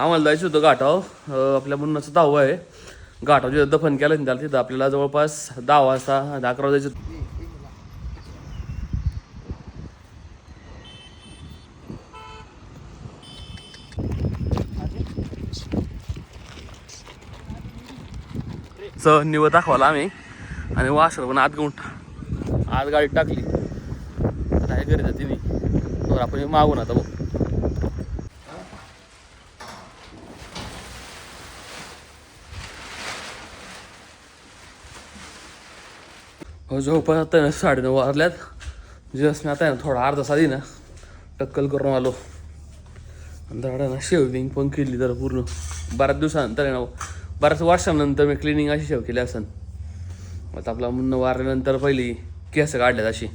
आम्हाला जायचं होतं गाठाव. आपल्या मुन्नाचं दहावं आहे. घाटाव जिथं दफन केलं आणि त्याला तिथं आपल्याला जवळपास दहा वाजता दहा अकरा जायचं होतं. च निवड दाखवाला आम्ही. आणि वासर पण आत घेऊन आत गाडी टाकली. आता काय करीत तिने. बरं आपण मागून आता बघ. हो झोप आता ना साडेनऊ वाजल्यात जस मी आता आहे ना थोडा अर्धा साधी ना टक्कल करून आलो. दाडा ना शेविंग पण केली तर पूर्ण. बऱ्याच दिवसानंतर आहे ना बऱ्याच वर्षानंतर मी क्लिनिंग अशी शेव केली असन आता आपला मुन्न वारल्यानंतर पहिली केस काढल्यात अशी.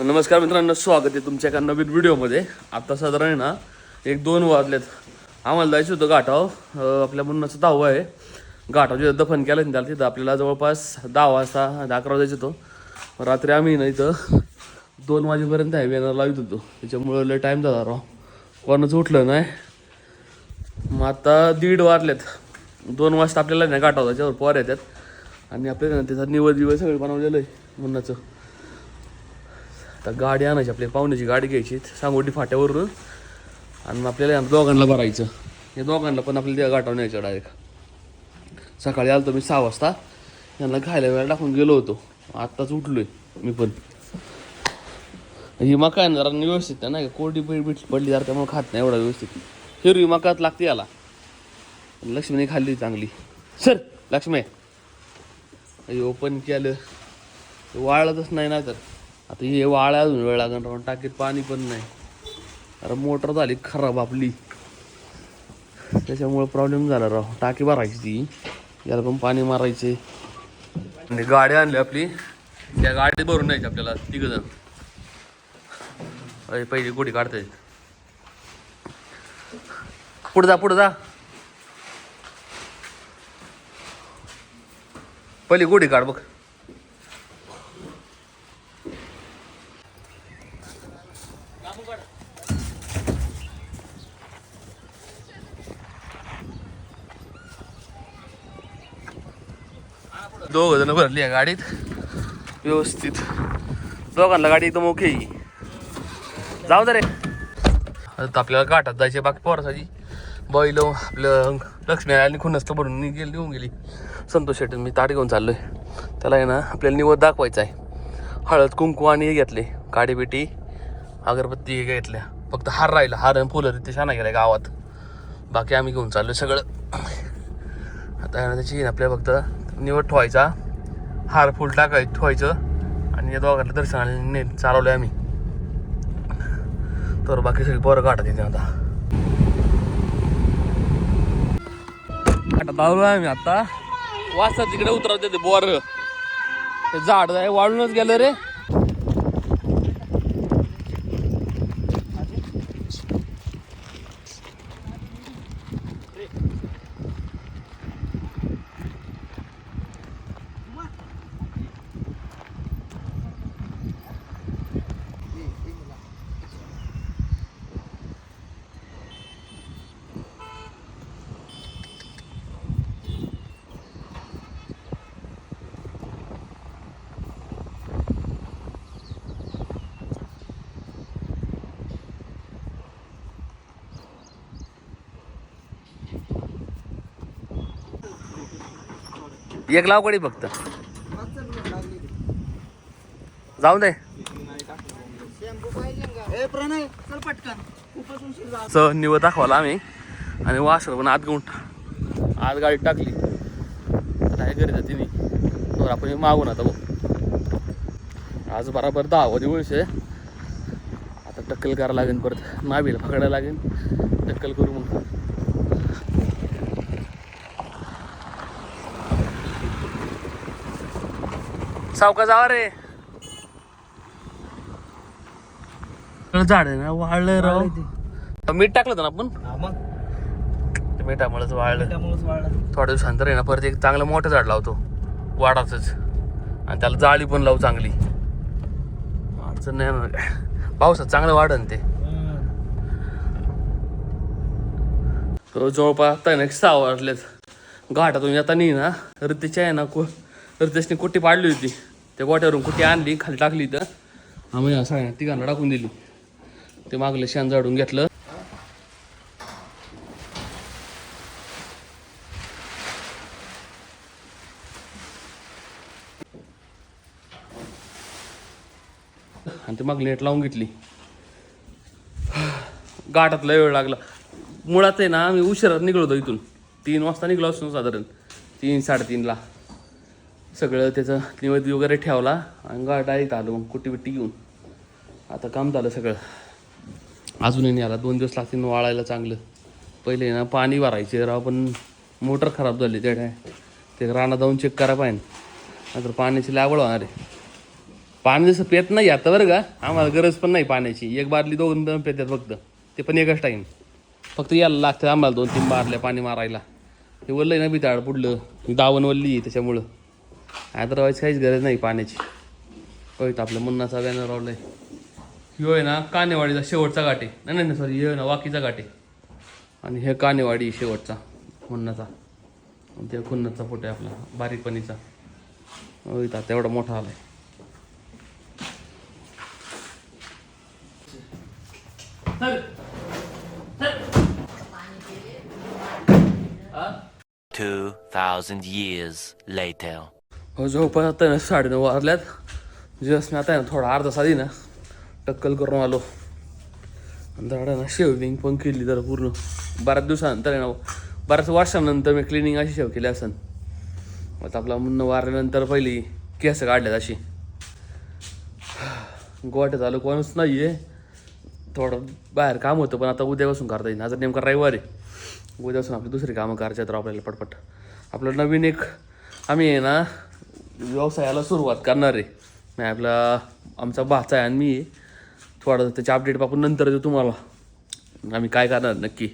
नमस्कार मित्रांनो स्वागत आहे तुमच्या एका नवीन व्हिडिओमध्ये. आता साधारण आहे ना एक दोन वाजलेत. आम्हाला जायचं होतं गाठाव आपल्या मुन्नाचं दहावं आहे. घाटाव जिथं दफन केलं ना त्याला तिथं आपल्याला जवळपास दहा वाजता दहा अकरा वाजायचं होतो. रात्री आम्ही ना इथं दोन वाजेपर्यंत आहे वेणार लावित होतो. त्याच्यामुळं लय टाईम झाला राव. कोणाच उठलं नाही. मग आता दीड वाजलेत. दोन वाजता आपल्याला नाही घाटाव त्याच्यावर पोर येतात. आणि आपल्याला त्याचा निवड दिवस सगळं बनवलेलं आहे मुन्नाचं. आता गाडी आणायची आपल्या पाहुण्याची गाडी घ्यायची. सांगोटी फाट्यावरून. आणि आपल्याला दोघांना भरायचं. या दोघांना पण आपल्याला त्या गाठावर न्यायचं डायरेक्ट सकाळी आलो मी सहा वाजता. यांना खायला वेळा टाकून गेलो होतो. आत्ताच उठलोय मी पण. ही मका आहे ना जरा व्यवस्थित आहे नाही का? कोरडी पीठ बीठ पडली जर त्यामुळे खात नाही एवढा व्यवस्थित. हिरवी मकात लागते याला. लक्ष्मीने खाल्ली चांगली. सर लक्ष्मी. हे ओपन केलं. वाळतच नाही ना तर. आता हे वाळा अजून वेळ लागणार टाकीत पाणी पण नाही. अरे मोटर झाली खराब आपली. त्याच्यामुळे प्रॉब्लेम झाला राव. टाकी भरायची ती. याला पण पाणी मारायचे. आणि गाडी आणली आपली. त्या गाडीत भरून न्यायची आपल्याला तिघ जण अरे पहिली गोडी काढता येत पुढे जा पुढे जा. पहिली गोडी काढ बघ. दोघं जण भरली आहे गाडीत. व्यवस्थित. दोघांना गाडी एकदम ओके आहे. जाऊ दे रे. आता आपल्याला गाठात जायचे बाकी पोरासाठी. बैल आपलं लक्ष्मी आणि खुनस्त भरून गेली निघून गेली. संतोष शेट्टी मी ताट घेऊन चाललोय. त्याला आहे ना आपल्याला निवड दाखवायचा आहे. हळद कुंकू आणि हे घेतले. काडीपेटी अगरबत्ती हे घेतल्या. फक्त हार राहिला. हार आणि फुलं ते छान गेल्या गावात. बाकी आम्ही घेऊन चाललोय सगळं. आता ना त्याची आपल्या फक्त निवड ठेवायचा. हार फुल टाकाय ठेवायचं. आणि या दोघांना दर्शनाला ने चालवलं आम्ही. तर बाकी सगळी बरं काढत येते आता. आता आम्ही आता. वाजता तिकडे उतरवते ते बोर. ते झाड वाढूनच गेलं रे. एक लाव कडी फक्त. जाऊ दे. च निवड दाखवाला आम्ही. आणि वासर पण आत घेऊन आत गाडी टाकली. काय करीत तिने. तर आपण मागून आता बघ. आज बराबर दहा वाजे दिवस आहे आता टक्कल करायला लागेल परत. नावीला पकडायला लागेल. टक्कल करू मग. सावका जावा रे. झाड ना वाळलं राव. मीठ टाकलं होतं ना आपण? ते मिठामुळेच वाळलं. थोड्या दिवसानंतर आहे ना परत एक चांगलं मोठं झाड लावतो. वाडाच आणि त्याला जाळी पण लावू चांगली. अडचण नाही पावसात चांगलं वाढन ते. जवळपास ना सहा वाजलेत. घाटातून येता नाही ना रितेशच्या आहे ना को रितेशने कुट्टी पाडली होती. त्या गोट्यावरून कुठे आणली खाली टाकली तर आम्ही या सगळ्या तिघांना टाकून दिली. ते मागलं शेण जाडून घेतलं. आणि ते मागली नेट लावून घेतली. गाठात लय वेळ लागला. मुळात आहे ना मी उशिरात निघलो होतो इथून. तीन वाजता निघलो असतो साधारण. तीन साडेतीनला. सगळं त्याचं निवेद वगैरे ठेवला आणि गाठ डायरेक्ट आलो मग कुट्टी बिट्टी घेऊन. आता काम झालं सगळं. अजूनही नाही आला. दोन दिवस लागतील वाळायला चांगलं. पहिले ना पाणी भरायचे राव पण मोटर खराब झाली त्या ते राणा जाऊन चेक करा पाहिजे. नंतर पाण्याची लागवड होणार आहे. पाणी जसं पेत नाही आता बरं का. आम्हाला गरज पण नाही पाण्याची. एक बारली दोन दोन पेतात फक्त. ते पण एकच टाईम फक्त यायला लागतं आम्हाला दोन तीन बारल्या पाणी मारायला. हे वल्लं ना बिताड पुढलं. दावण वल्ली आहे त्याच्यामुळं. अदरवाईज काहीच गरज नाही पाण्याची. कळतं आपल्या मुन्नाचा बॅनर लावलाय ह्यो आहे ना कानेवाडीचा शेवटचा घाटे नाही नाही सॉरी ह्यो आहे ना वाकीचा घाटे आणि हे कानेवाडी शेवटचा मुन्नाचा आणि ते खुन्नतचा फोटो आहे आपला बारीक पणीचा होय तेवढा मोठा आलाय. Two thousand years later. हो जवळपास आता ना साडेनऊ वाजल्यात जस्ट मी आता आहे ना थोडा अर्धा साधी ना टक्कल करून आलो. दाडा ना शेविंग पण केली जरा पूर्ण. बऱ्याच दिवसानंतर आहे ना बऱ्याच वर्षानंतर मी क्लिनिंग अशी शेव केली असन. आता आपला मुन्न वारल्यानंतर पहिली केस काढल्यात अशी. गोवाट्यात आलो कोणच नाही आहे थोडं बाहेर काम होतं पण आता उद्यापासून करता येईल आता नेमका रविवार. आहे उद्यापासून आपली दुसरी कामं करायची तर आपल्याला पटपट. आपलं नवीन एक आम्ही आहे ना व्यवसायाला सुरुवात करणार आहे. मी आपला आमचा भाचा आहे आणि मी थोडं त्याचे अपडेट आपण नंतर देऊ तुम्हाला. आम्ही काय करणार नक्की.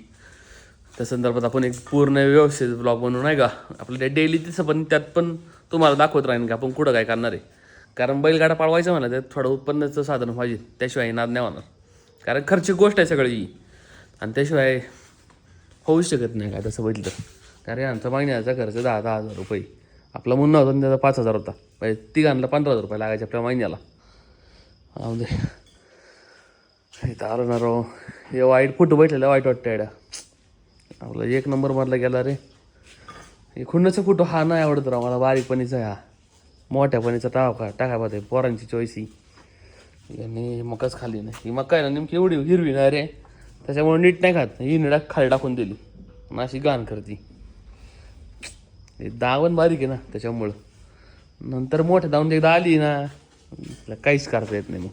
त्या संदर्भात आपण एक पूर्ण व्यवस्थित ब्लॉग बनवू नाही का? आपल्या डेली तिचं पण त्यात पण तुम्हाला दाखवत राहीन का आपण कुठं काय करणार आहे. कारण बैलगाडा पाळवायचं म्हणा त्यात थोडं उत्पन्नाचं साधन पाहिजे त्याशिवाय येणार नाही होणार. कारण खर्चिक गोष्ट आहे सगळी. आणि त्याशिवाय होऊ शकत नाही काय तसं बघितलं कारण आमचा महिन्याचा खर्च दहा दहा हजार रुपये आपला मुन्ना होता आणि त्याचा पाच हजार होता. म्हणजे तिघांना पंधरा हजार रुपये लागायचे आपल्या महिन्याला. राहू दे हे तर ना राव. हे वाईट फोटो बैठलेलं वाईट वाटतं येड्या. आपला एक नंबर मधला गेला रे. हे खुन्नाचा फोटो हा नाही आवडत राव मला बारीकपणीचा हा. मोठ्यापणीचा टाका टाका पाहते पोरांची चॉईस ही. आणि मकाच खाली नाही. ही मका आहे ना नेमकी एवढी हिरवी ना रे. त्याच्यामुळे नीट नाही खात. ही निडा खाली टाकून दिली. अशी घाण करती. दावण बारीक आहे ना त्याच्यामुळं. नंतर मोठ्या दावण एकदा आली ना काहीच करता येत नाही मग.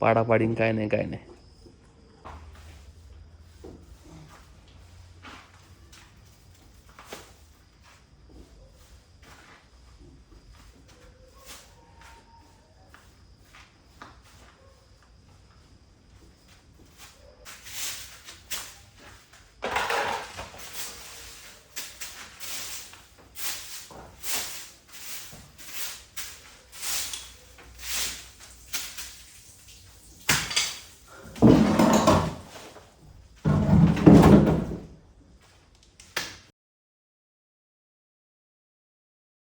पाडापाडीन काय नाही काय नाही.